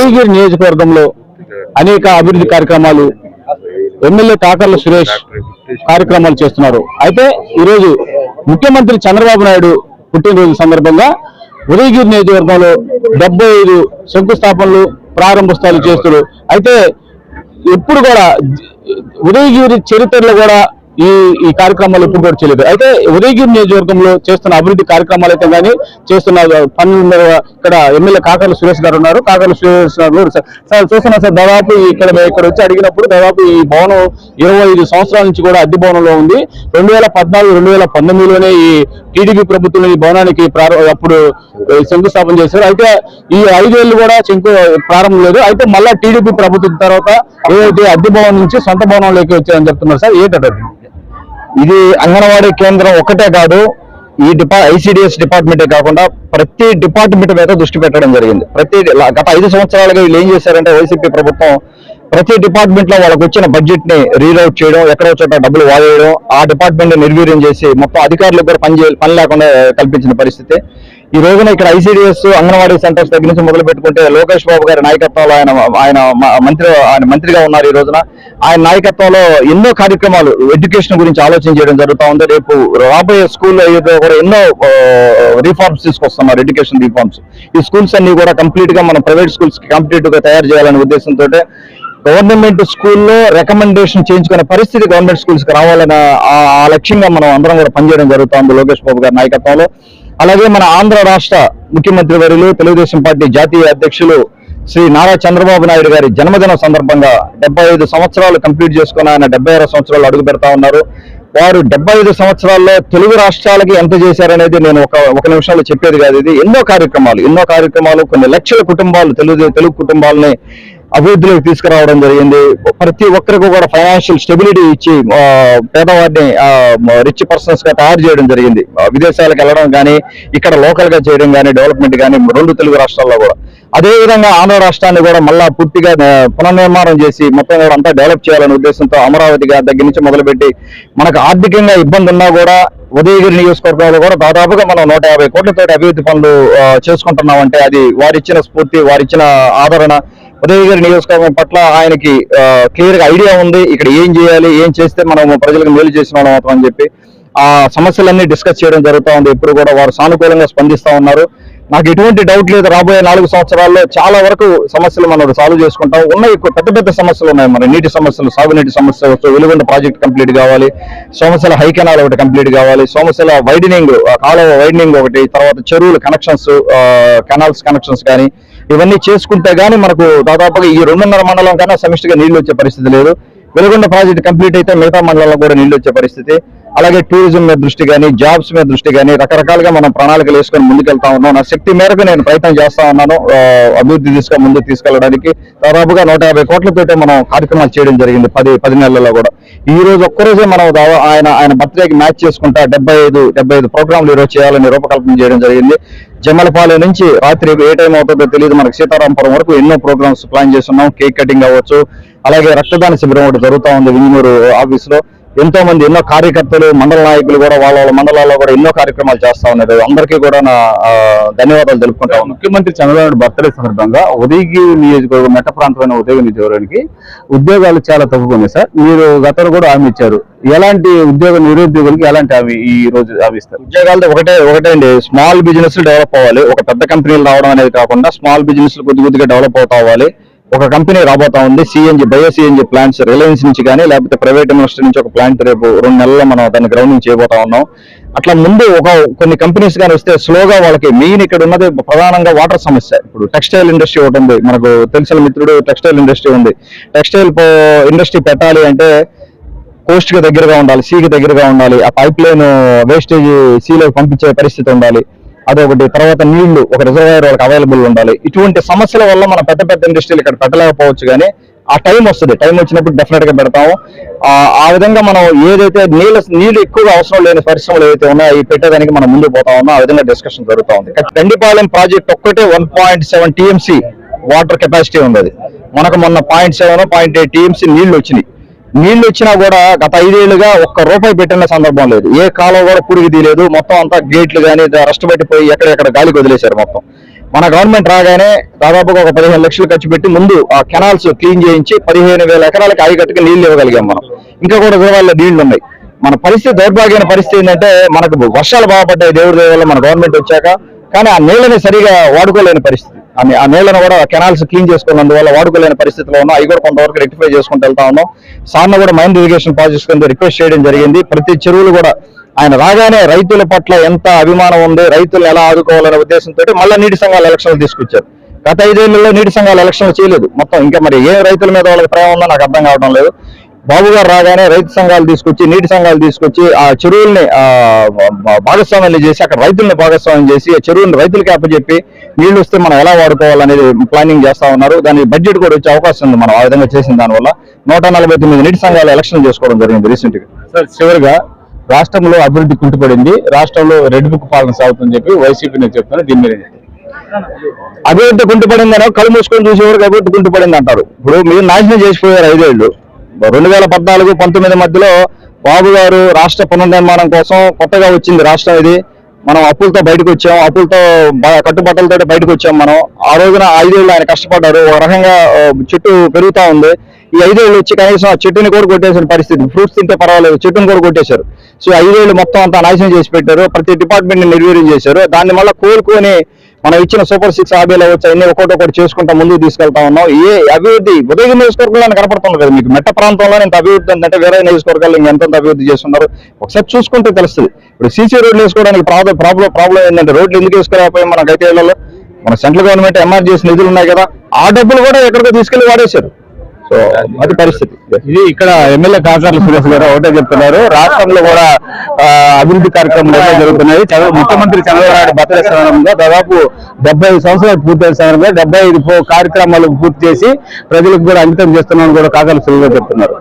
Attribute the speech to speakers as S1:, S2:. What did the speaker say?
S1: ఉదయగిరి నియోజకవర్గంలో అనేక అభివృద్ధి కార్యక్రమాలు ఎమ్మెల్యే కాకర్ల సురేష్ కార్యక్రమాలు చేస్తున్నారు. అయితే ఈరోజు ముఖ్యమంత్రి చంద్రబాబు నాయుడు పుట్టినరోజు సందర్భంగా ఉదయగిరి నియోజకవర్గంలో డెబ్బై ఐదు శంకుస్థాపనలు ప్రారంభోత్సవాలు చేస్తున్నారు. అయితే ఎప్పుడు కూడా ఉదయగిరి చరిత్రలో కూడా ఈ ఈ కార్యక్రమాలు ఎప్పుడు కూడా చేయలేదు. అయితే ఉదయగిరి నియోజకవర్గంలో చేస్తున్న అభివృద్ధి కార్యక్రమాలు అయితే కానీ చేస్తున్న పనులు ఇక్కడ ఎమ్మెల్యే కాకర్ల సురేష్ గారు ఉన్నారు. కాకర్ల సురేష్ గారు సార్. సార్ చూస్తున్నా సార్ దాదాపు ఇక్కడ ఇక్కడ వచ్చి అడిగినప్పుడు దాదాపు ఈ భవనం ఇరవై ఐదు సంవత్సరాల నుంచి కూడా అద్దె భవనంలో ఉంది. రెండు వేల పద్నాలుగు రెండు వేల పంతొమ్మిదిలోనే ఈ టీడీపీ ప్రభుత్వం ఈ భవనానికి అప్పుడు శంకుస్థాపన చేశారు. అయితే ఈ ఐదేళ్ళు కూడా శంకు ప్రారంభం లేదు. అయితే మళ్ళా టీడీపీ ప్రభుత్వం తర్వాత ఏదైతే అద్దె భవనం నుంచి సొంత భవనంలోకి వచ్చారని చెప్తున్నారు సార్ ఏంటంటే
S2: ఇది అంగన్వాడీ కేంద్రం ఒక్కటే కాదు ఈ డిపా ఐసిడిఎస్ డిపార్ట్మెంటే కాకుండా ప్రతి డిపార్ట్మెంట్ మీద దృష్టి పెట్టడం జరిగింది. ప్రతి గత ఐదు సంవత్సరాలుగా వీళ్ళు ఏం చేశారంటే వైసీపీ ప్రభుత్వం ప్రతి డిపార్ట్మెంట్లో వాళ్ళకి వచ్చిన బడ్జెట్ని రీలౌట్ చేయడం ఎక్కడో చోట డబ్బులు వాడేయడం ఆ డిపార్ట్మెంట్ని నిర్వీర్యం చేసి మొత్తం అధికారులకు కూడా పని చేయ పని లేకుండా కల్పించిన పరిస్థితి. ఈ రోజున ఇక్కడ ఐసీడీఎస్ అంగన్వాడీ సెంటర్స్ దగ్గర నుంచి మొదలు పెట్టుకుంటే లోకేష్ బాబు గారి నాయకత్వంలో ఆయన ఆయన మంత్రి ఆయన మంత్రిగా ఉన్నారు ఈ రోజున. ఆయన నాయకత్వంలో ఎన్నో కార్యక్రమాలు ఎడ్యుకేషన్ గురించి ఆలోచన చేయడం జరుగుతూ ఉంది. రేపు రాబోయే స్కూల్లో కూడా ఎన్నో రిఫార్మ్స్ తీసుకొస్తున్నారు ఎడ్యుకేషన్ రిఫార్మ్స్. ఈ స్కూల్స్ అన్ని కూడా కంప్లీట్గా మన ప్రైవేట్ స్కూల్స్కి కాంపిటేటివ్గా తయారు చేయాలనే ఉద్దేశంతో గవర్నమెంట్ స్కూల్లో రికమెండేషన్ చేయించుకునే పరిస్థితి గవర్నమెంట్ స్కూల్స్కి రావాలన్న ఆ- లక్ష్యంగా మనం అందరం కూడా పనిచేయడం జరుగుతోంది లోకేష్ బాబు గారి నాయకత్వంలో. అలాగే మన ఆంధ్ర రాష్ట్ర ముఖ్యమంత్రి వర్యులు తెలుగుదేశం పార్టీ జాతీయ అధ్యక్షులు శ్రీ నారా చంద్రబాబు నాయుడు గారి జన్మదిన సందర్భంగా డెబ్బై ఐదు సంవత్సరాలు కంప్లీట్ చేసుకుని ఆయన డెబ్బై ఆరు సంవత్సరాలు అడుగు పెడతా ఉన్నారు. వారు డెబ్బై ఐదు సంవత్సరాల్లో తెలుగు రాష్ట్రాలకి ఎంత చేశారనేది నేను ఒక ఒక నిమిషంలో చెప్పేది కాదు ఇది. ఎన్నో కార్యక్రమాలు ఎన్నో కార్యక్రమాలు కొన్ని లక్షల కుటుంబాలు తెలుగు తెలుగు కుటుంబాలని అభివృద్ధిలోకి తీసుకురావడం జరిగింది. ప్రతి ఒక్కరికి కూడా ఫైనాన్షియల్ స్టెబిలిటీ ఇచ్చి పేదవారిని పేదవాడిని రిచ్ పర్సన్స్గా తయారు చేయడం జరిగింది. విదేశాలకు వెళ్ళడం కానీ ఇక్కడ లోకల్గా చేయడం కానీ డెవలప్మెంట్ కానీ రెండు తెలుగు రాష్ట్రాల్లో కూడా. అదేవిధంగా ఆంధ్ర రాష్ట్రాన్ని కూడా మళ్ళా పూర్తిగా పునర్నిర్మాణం చేసి మొత్తం కూడా అంతా డెవలప్ చేయాలనే ఉద్దేశంతో అమరావతిగా దగ్గర నుంచి మొదలుపెట్టి మనకు ఆర్థికంగా ఇబ్బంది ఉన్నా కూడా ఉదయగిరి నియోజకవర్గంలో కూడా దాదాపుగా మనం నూట యాభై కోట్లతో అభివృద్ధి పనులు చేసుకుంటున్నామంటే అది వారిచ్చిన స్ఫూర్తి వారిచ్చిన ఆదరణ ఉదయగిరి నియోజకవర్గం పట్ల ఆయనకి క్లియర్గా ఐడియా ఉంది. ఇక్కడ ఏం చేయాలి ఏం చేస్తే మనం ప్రజలకు మేలు చేసిన వాళ్ళం అని చెప్పి ఆ సమస్యలన్నీ డిస్కస్ చేయడం జరుగుతూ ఉంది. ఎప్పుడు కూడా వారు సానుకూలంగా స్పందిస్తా ఉన్నారు. నాకు ఎటువంటి డౌట్ లేదు. రాబోయే నాలుగు సంవత్సరాల్లో చాలా వరకు సమస్యలు మనం సాల్వ్ చేసుకుంటాం. ఉన్నాయి పెద్ద పెద్ద సమస్యలు ఉన్నాయి మరి. నీటి సమస్యలు సాగునీటి సమస్య వెలుగొండ ప్రాజెక్ట్ కంప్లీట్ కావాలి. సోమశిల హై కెనాల్ ఒకటి కంప్లీట్ కావాలి. సోమశిల వైడనింగ్ కాలువ వైడనింగ్ ఒకటి తర్వాత చెరువుల కనెక్షన్స్ కెనాల్స్ కనెక్షన్స్ కానీ ఇవన్నీ చేసుకుంటే కానీ మనకు దాదాపుగా ఈ రెండున్నర మండలం కన్నా సమిష్టిగా నీళ్ళు వచ్చే పరిస్థితి లేదు. వెలుగొండ ప్రాజెక్ట్ కంప్లీట్ అయితే మిగతా మండలంలో కూడా నీళ్ళు వచ్చే పరిస్థితి. అలాగే టూరిజం మీద దృష్టి కానీ జాబ్స్ మీద దృష్టి కానీ రకరకాలుగా మనం ప్రణాళికలు వేసుకొని ముందుకెళ్తా ఉన్నాం. నా శక్తి మేరకు నేను ప్రయత్నం చేస్తా ఉన్నాను. అభివృద్ధి తీసుకొని ముందుకు తీసుకెళ్ళడానికి. దాదాపుగా నూట యాభై కోట్లతోటే మనం కార్యక్రమాలు చేయడం జరిగింది పది పది నెలల్లో కూడా. ఈ రోజు ఒక్కరోజే మనం దావా- ఆయన ఆయన బర్త్డేకి మ్యాచ్ చేసుకుంటా డెబ్బై ఐదు డెబ్బై ఐదు ప్రోగ్రాంలు ఈరోజు చేయాలని రూపకల్పన చేయడం జరిగింది. జమ్మలపాలెం నుంచి రాత్రి ఏ టైం అవుతుందో తెలియదు మనకు సీతారాంపురం వరకు ఎన్నో ప్రోగ్రామ్స్ ప్లాన్ చేస్తున్నాం. కేక్ కటింగ్ అవ్వచ్చు. అలాగే రక్తదాన శిబిరం ఒకటి జరుగుతూ ఉంది వింజమూరు ఆఫీస్లో ఎంతో మంది ఎన్నో కార్యకర్తలు మండల నాయకులు కూడా వాళ్ళ వాళ్ళ మండలాల్లో కూడా ఎన్నో కార్యక్రమాలు చేస్తా ఉన్నారు. అందరికీ కూడా నా ధన్యవాదాలు తెలుపుకుంటా
S1: ముఖ్యమంత్రి చంద్రబాబు నాయుడు బర్త్డే సందర్భంగా ఉదయగిరి నియోజకవర్గం మెట్ట ప్రాంతమైన ఉదయగిరి నియోజకవర్గానికి ఉద్యోగాలు చాలా తగ్గుకున్నాయి సార్. మీరు గతంలో కూడా హామీ ఇచ్చారు. ఎలాంటి ఉద్యోగ నిరుద్యోగులకి ఎలాంటి హామీ ఈ రోజు హామీ ఇస్తారు?
S2: ఉద్యోగాలతో ఒకటే ఒకటే అండి. స్మాల్ బిజినెస్ డెవలప్ అవ్వాలి. ఒక పెద్ద కంపెనీలు రావడం అనేది కాకుండా స్మాల్ బిజినెస్ కొద్ది కొద్దిగా డెవలప్ అవుతా అవ్వాలి. ఒక కంపెనీ రాబోతా ఉంది. CNG bio CNG plants Reliance నుంచి కానీ లేకపోతే ప్రైవేట్ ఇన్వెస్టర్ నుంచి ఒక ప్లాంట్ రేపు రెండు నెలల్లో మనం దాన్ని గ్రౌండింగ్ చేయబోతా ఉన్నాం. అట్లా ముందు ఒక కొన్ని కంపెనీస్ కానీ వస్తే స్లోగా వాళ్ళకి మెయిన్ ఇక్కడ ఉన్నది ప్రధానంగా వాటర్ సమస్య. ఇప్పుడు టెక్స్టైల్ ఇండస్ట్రీ ఒకటి ఉంది. మనకు తెలిసిన మిత్రుడు టెక్స్టైల్ ఇండస్ట్రీ ఉంది. టెక్స్టైల్ ఇండస్ట్రీ పెట్టాలి అంటే కోస్ట్కి దగ్గరగా ఉండాలి సీకి దగ్గరగా ఉండాలి ఆ పైప్ లైన్ వేస్టేజ్ సీలోకి పంపించే పరిస్థితి ఉండాలి. అదొకటి. తర్వాత నీళ్ళు ఒక రిజర్వాయర్ వాళ్ళకి అవైలబుల్ ఉండాలి. ఇటువంటి సమస్యల వల్ల మన పెద్ద పెద్ద ఇండస్ట్రీలు ఇక్కడ పెట్టలేకపోవచ్చు కానీ ఆ టైం వస్తుంది. టైం వచ్చినప్పుడు డెఫినెట్గా పెడతాము. ఆ విధంగా మనం ఏదైతే నీళ్ళ నీళ్ళు ఎక్కువగా అవసరం లేని పరిశ్రమలు ఏవైతే ఉన్నాయో అవి పెట్టేదానికి మనం ముందు పోతా ఉన్నాం. ఆ విధంగా డిస్కషన్ జరుగుతా ఉంది. గండిపాలెం ప్రాజెక్ట్ ఒక్కటే one point seven TMC water capacity ఉంది మనకు మొన్న point seven point eight TMC నీళ్ళు వచ్చినాయి. నీళ్ళు వచ్చినా కూడా గత ఐదేళ్ళుగా ఒక్క రూపాయి పెట్టిన సందర్భం లేదు. ఏ కాలం కూడా పురుగు తీయలేదు. మొత్తం అంతా గేట్లు కానీ రెస్ట్ పెట్టిపోయి ఎక్కడెక్కడ గాలికి వదిలేశారు మొత్తం. మన గవర్నమెంట్ రాగానే దాదాపుగా ఒక పదిహేను లక్షలు ఖర్చు పెట్టి ముందు ఆ కెనాల్స్ క్లీన్ చేయించి పదిహేను వేల ఎకరాలకు ఆయకట్టుగా నీళ్ళు ఇవ్వగలిగాం మనం. ఇంకా కూడా వివరాల్లో నీళ్ళు ఉన్నాయి. మన పరిస్థితి దౌర్భాగ్యమైన పరిస్థితి ఏంటంటే మనకు వర్షాలు బాగుపడ్డాయి దేవుడి దేవుళ్ళ మన గవర్నమెంట్ వచ్చాక. కానీ ఆ నీళ్ళని సరిగా వాడుకోలేని పరిస్థితి. ఆ నీళ్ళను ఆ కూడా కెనాల్స్ క్లీన్ చేసుకున్నందువల్ల వాడుకోలేని పరిస్థితిలో ఉన్నాం. అవి కూడా కొంతవరకు రెక్టిఫై చేసుకుంటూ వెళ్తా ఉన్నాం. సార్ను కూడా మైండ్ ఇరిగేషన్ ప్రాజెక్ట్స్ కింద రిక్వెస్ట్ చేయడం జరిగింది. ప్రతి చెరువులు కూడా ఆయన రాగానే రైతుల పట్ల ఎంత అభిమానం ఉంది రైతులను ఎలా ఆదుకోవాలనే ఉద్దేశంతో మళ్ళీ నీటి సంఘాల ఎలక్షన్లు తీసుకొచ్చారు. గత ఐదేళ్ళలో నీటి సంఘాల ఎలక్షన్లు చేయలేదు. మొత్తం ఇంకా మరి ఏ రైతుల మీద వాళ్ళకి ప్రేమ ఉందో నాకు అర్థం కావడం లేదు. బాబు గారు రాగానే రైతు సంఘాలు తీసుకొచ్చి నీటి సంఘాలు తీసుకొచ్చి ఆ చెరువుల్ని ఆ, భా- భాగస్వామ్యాలు చేసి అక్కడ రైతుల్ని భాగస్వామ్యం చేసి ఆ చెరువుని రైతులకి అప్పచెప్పి నీళ్ళు వస్తే మనం ఎలా వాడుకోవాలనేది ప్లానింగ్ చేస్తా ఉన్నారు. దాని బడ్జెట్ కూడా వచ్చే అవకాశం ఉంది మనం ఆ విధంగా చేసిన దానివల్ల. నూట నలభై తొమ్మిది నీటి సంఘాలు ఎలక్షన్ చేసుకోవడం జరిగింది రీసెంట్గా.
S1: సార్ చివరిగా రాష్ట్రంలో అభివృద్ధి కుంటుపడింది రాష్ట్రంలో రెడ్ బుక్ పాలన సాగుతుందని చెప్పి వైసీపీ నేను చెప్తాను దీని మీద?
S2: అభివృద్ధి కుంటుపడిందని కళ్ళు మూసుకొని చూసే వరకు అభివృద్ధి కుంటుపడింది అంటారు. ఇప్పుడు మీరు నాశనం చేసిపోయారు ఐదేళ్ళు రెండు వేల పద్నాలుగు పంతొమ్మిది మధ్యలో బాబు గారు రాష్ట్ర పునర్నిర్మాణం కోసం కొత్తగా వచ్చింది రాష్ట్రం ఇది. మనం అప్పులతో బయటకు వచ్చాం. అప్పులతో కట్టుబట్టలతో బయటకు వచ్చాం మనం. ఆ రోజున ఐదేళ్ళు ఆయన కష్టపడ్డారు. ఒక రకంగా చెట్టు పెరుగుతా ఉంది. ఈ ఐదేళ్ళు వచ్చి కనీసం ఆ చెట్టుని కూడా కొట్టేసిన పరిస్థితి. ఫ్రూట్స్ తింటే పర్వాలేదు. చెట్టుని కూడా కొట్టేశారు. సో ఐదేళ్ళు మొత్తం అంతా నాశనం చేసి పెట్టారు. ప్రతి డిపార్ట్మెంట్ని నిర్వీర్యం చేశారు. దాన్ని మళ్ళీ కోలుకొని మనం ఇచ్చిన సూపర్ సిక్స్ హాబీలు వచ్చి అన్ని ఒకటి ఒకటి చేసుకుంటా ముందుకు తీసుకెళ్తా ఉన్నాం. ఏ అభివృద్ధి ఉదయం నియోజకవర్గంలో కనపడుతుంది కదా మీకు. మెట్ట ప్రాంతంలో ఇంత అభివృద్ధి ఉందంటే వేరే నియోజకవర్గాల్లో ఇంకెంత అభివృద్ధి చేస్తున్నారు? ఒకసారి చూసుకుంటే తెలుస్తుంది. ఇప్పుడు సీసీ రోడ్లు వేసుకోవడానికి ప్రాబ్లం ప్రాబ్లం ప్రాబ్లం ఏంటంటే రోడ్లు ఎందుకు వేసుకోలేకపోయి మన గైతేళ్ళలో మన సెంట్రల్ గవర్నమెంట్ ఎంఆర్ చేసిన నిధులు ఉన్నాయి కదా. ఆ డబ్బులు కూడా ఎక్కడికో తీసుకెళ్ళి వాడేశారు. సో అది పరిస్థితి.
S1: ఇది ఇక్కడ ఎమ్మెల్యే కాకర్ల సురేష్ గారు ఒకటే చెప్తున్నారు. రాష్ట్రంలో కూడా అభివృద్ధి కార్యక్రమాలు జరుగుతున్నాయి ముఖ్యమంత్రి చంద్రబాబు బర్త్డే సందర్భంగా దాదాపు డెబ్బై ఐదు సంవత్సరాలు పూర్తయిన సందర్భంగా డెబ్బై ఐదు కార్యక్రమాలు పూర్తి చేసి ప్రజలకు కూడా అంకితం చేస్తున్నామని కూడా కాకలు సులువుగా చెప్తున్నారు.